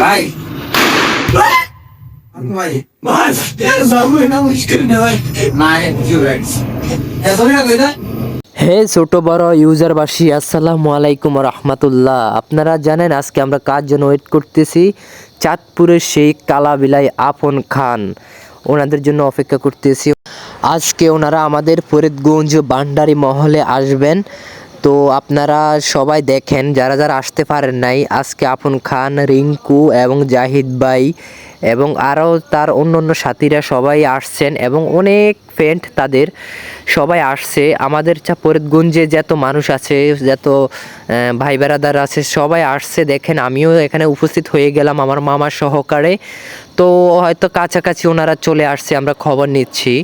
ভাই। হে ছোট বড় ইউজারবাসী, আসসালামু আলাইকুম রহমতুল্লাহ। আপনারা জানেন আজকে আমরা কার জন্য ওয়েট করতেছি? চাঁদপুরের সেই কালাবিলাই আপন খান। ওনাদের জন্য অপেক্ষা করতেছি। আজকে ওনারা আমাদের ফরিদগঞ্জ বান্ডারি মহলে আসবেন। তো আপনারা সবাই দেখেন, যারা যারা আসতে পারেন নাই, আজকে আপন খান, রিঙ্কু এবং জাহিদ ভাই এবং আরও তার অন্য অন্য সাথীরা সবাই আসছেন এবং অনেক ফ্রেন্ড তাদের। সবাই আসছে। আমাদের চা ফরিদগঞ্জে যত মানুষ আছে, যত ভাই বেড়াদার আছে, সবাই আসছে। দেখেন, আমিও এখানে উপস্থিত হয়ে গেলাম আমার মামার সহকারে। তো হয়তো কাছাকাছি ওনারা চলে আসছে, আমরা খবর নিচ্ছি।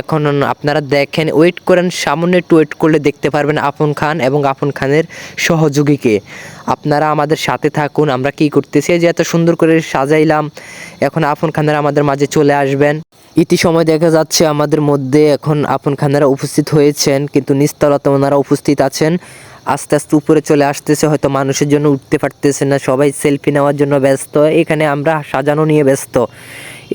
এখন আপনারা দেখেন ওয়েট করেন, সামনে একটু ওয়েট করলে দেখতে পারবেন আপন খান এবং আপন খানের সহযোগীকে। আপনারা আমাদের সাথে থাকুন, আমরা কি করতেছি? যে এত সুন্দর করে সাজাইলাম, এখন আপন খানের আমাদের মাঝে চলে আসবেন। ইতি সময় দেখা যাচ্ছে আমাদের মধ্যে এখন আপন খানেরা উপস্থিত হয়েছেন, কিন্তু নিস্তলাতে ওনারা উপস্থিত আছেন, আস্তে আস্তে উপরে চলে আসতেছে, হয়তো মানুষের জন্য উঠতে পারতেছে না, সবাই সেলফি নেওয়ার জন্য ব্যস্ত, এখানে আমরা সাজানো নিয়ে ব্যস্ত।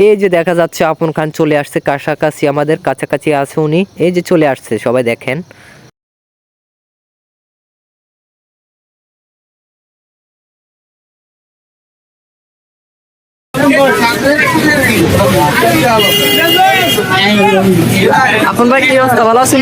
এই যে দেখা যাচ্ছে, আপন খান চলে আসছে, কাছাকাছি আমাদের কাছাকাছি আছে উনি, এই যে চলে আসছে, সবাই দেখেন। আপন ভাই কি অবস্থা? ভালো আছেন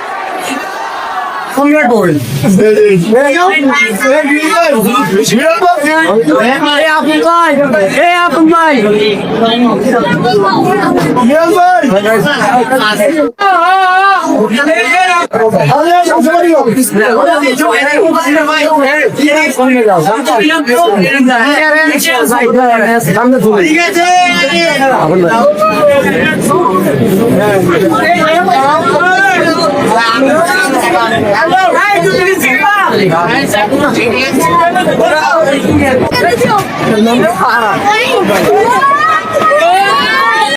মোবারক ভাই কই এই তো আপডেট সবাই সবাইকে আসসালামু আলাইকুম কোনটা কই আপন ভাই এ আপন ভাই Hey!